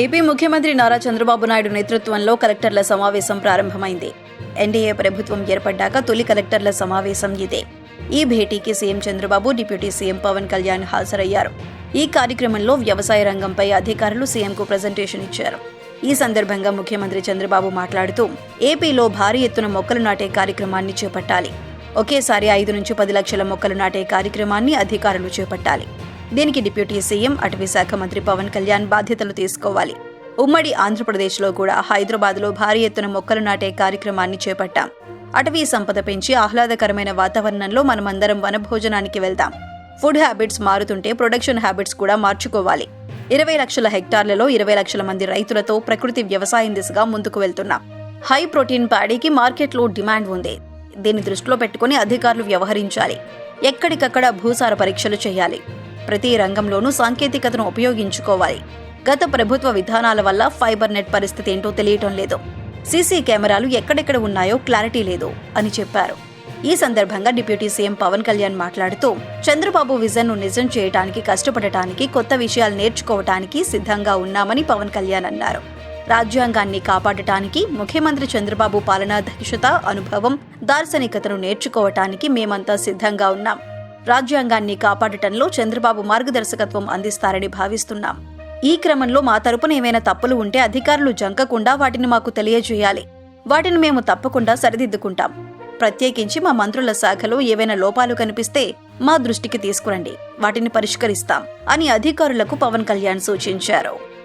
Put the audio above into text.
AP ముఖ్యమంత్రి నారా చంద్రబాబు నాయుడు నేతృత్వంలో కలెక్టర్ల సమావేశం ప్రారంభమైంది. ఎన్డీఏ ప్రభుత్వం ఏర్పడ్డాక తొలి కలెక్టర్ల సమావేశం ఇదే. ఈ భేటీకి CM Chandrababu deputy CM Pawan Kalyan హాజరయ్యారు. ఈ కార్యక్రమంలో వ్యవసాయ రంగంపై అధికారులు సీఎంకు ప్రజెంటేషన్ ఇచ్చారు. ఈ సందర్భంగా ముఖ్యమంత్రి చంద్రబాబు మాట్లాడుతూ ఏపీలో భారీ ఎత్తున మొక్కలు నాటే కార్యక్రమాన్ని చేపట్టాలి. ఒకేసారి ఐదు నుంచి పది లక్షల మొక్కలు నాటే కార్యక్రమాన్ని అధికారులు చేపట్టాలి. దీనికి డిప్యూటీ సీఎం అటవీ శాఖ మంత్రి పవన్ కళ్యాణ్ బాధ్యతలు తీసుకోవాలి. ఉమ్మడి ఆంధ్రప్రదేశ్లో కూడా హైదరాబాద్లో భారీ ఎత్తున మొక్కలు నాటే కార్యక్రమాన్ని చేపట్టాం. అటవీ సంపద పెంచి ఆహ్లాదకరమైన వాతావరణంలో మనమందరం వనభోజనానికి వెళ్దాం. ఫుడ్ హ్యాబిట్స్ మారుతుంటే ప్రొడక్షన్ హ్యాబిట్స్ కూడా మార్చుకోవాలి. ఇరవై లక్షల హెక్టార్లలో ఇరవై లక్షల మంది రైతులతో ప్రకృతి వ్యవసాయం దిశగా ముందుకు వెళ్తున్నాం. హై ప్రోటీన్ ప్యాడీకి మార్కెట్లో డిమాండ్ ఉంది. దీన్ని దృష్టిలో పెట్టుకుని అధికారులు వ్యవహరించాలి. ఎక్కడికక్కడ భూసార పరీక్షలు చేయాలి. ప్రతి రంగంలోనూ సాంకేతికతను ఉపయోగించుకోవాలి. గత ప్రభుత్వ విధానాల వల్ల ఫైబర్ నెట్ పరిస్థితి ఏంటో తెలియటం లేదు. సీసీ కెమెరాలు ఎక్కడెక్కడ ఉన్నాయో క్లారిటీ లేదు అని చెప్పారు. ఈ సందర్భంగా డిప్యూటీ సీఎం పవన్ కళ్యాణ్ మాట్లాడుతూ చంద్రబాబు విజన్ను నిజం చేయడానికి కష్టపడటానికి కొత్త విషయాలు నేర్చుకోవటానికి సిద్ధంగా ఉన్నామని పవన్ కళ్యాణ్ అన్నారు. రాజ్యాంగాన్ని కాపాడటానికి ముఖ్యమంత్రి చంద్రబాబు పాలనా దక్షత అనుభవం దార్శనికతను నేర్చుకోవటానికి మేమంతా సిద్ధంగా ఉన్నాం. రాజ్యాంగాన్ని కాపాడటంలో చంద్రబాబు మార్గదర్శకత్వం అందిస్తారని భావిస్తున్నాం. ఈ క్రమంలో మా తరపున ఏమైనా తప్పులు ఉంటే అధికారులు జంకకుండా వాటిని మాకు తెలియజేయాలి. వాటిని మేము తప్పకుండా సరిదిద్దుకుంటాం. ప్రత్యేకించి మా మంత్రుల శాఖలో ఏవైనా లోపాలు కనిపిస్తే మా దృష్టికి తీసుకురండి. వాటిని పరిష్కరిస్తాం అని అధికారులకు పవన్ కళ్యాణ్ సూచించారు.